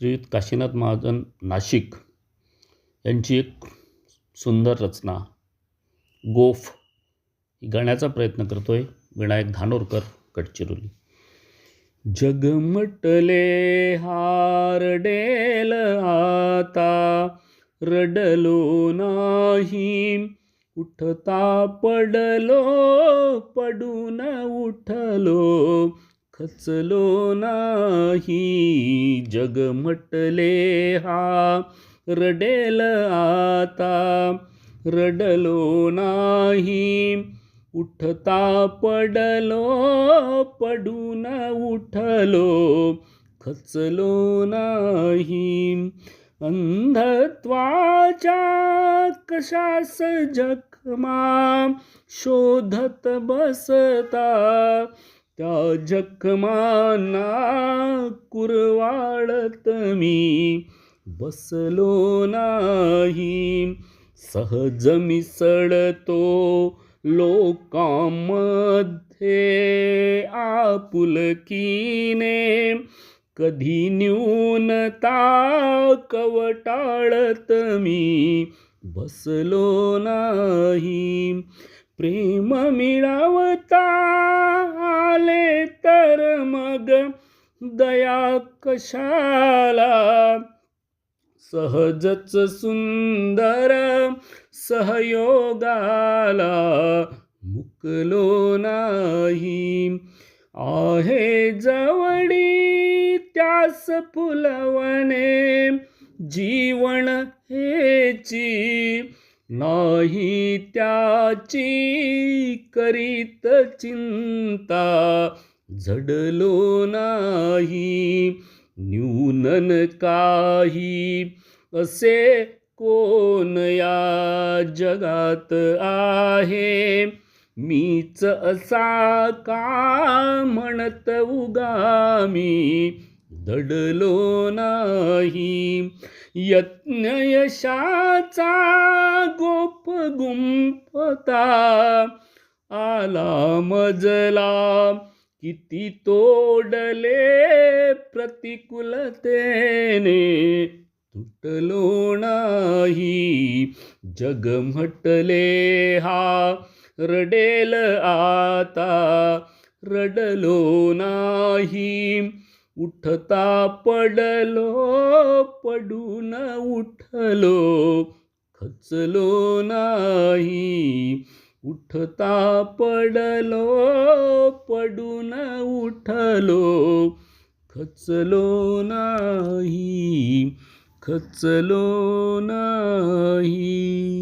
श्रीयुत काशीनाथ महाजन नाशिक यांची एक सुंदर रचना गोफ गाण्याचा प्रयत्न करतो आहे विनायक धानोरकर गडचिरोली. जगमटले हारडेल आता रडलो नाही उठता पडलो पडून उठलो खचलो नाही जग म्हटले हा. रडेल आता रडलो नाही. उठता पडलो पडून उठलो. खचलो नाही. अंधत्वाच्या कशास जखमा शोधत बसता? त्या जखमांना कुरवाळत मी. बसलो नाही. सहज मिसळतो लोकांमध्ये आपुलकीने. कधी न्यूनता कवटाळत मी. बसलो नाही. प्रेम मिळवता आले तर मग दया कशाला? सहजच सुंदर सहयोगाला मुकलो नाही. आहे जवळी त्यास फुलवणे जीवन हेची नाही त्याची करीत चिंता झडलो नाही न्यूनन काही असे कोण या जगात आहे? मीच असा का म्हणत उगामी दडलो नाही? यत्न यशाचा गुंफता आला मजला किती तोडले प्रतिकूलतेने. तुटलो नाही जग म्हटले हा रडेल आता रडलो नाही. उठता पडलो पडून उठलो खचलो नाही उठता पडलो पडून उठलो. खचलो नाही खचलो नाही.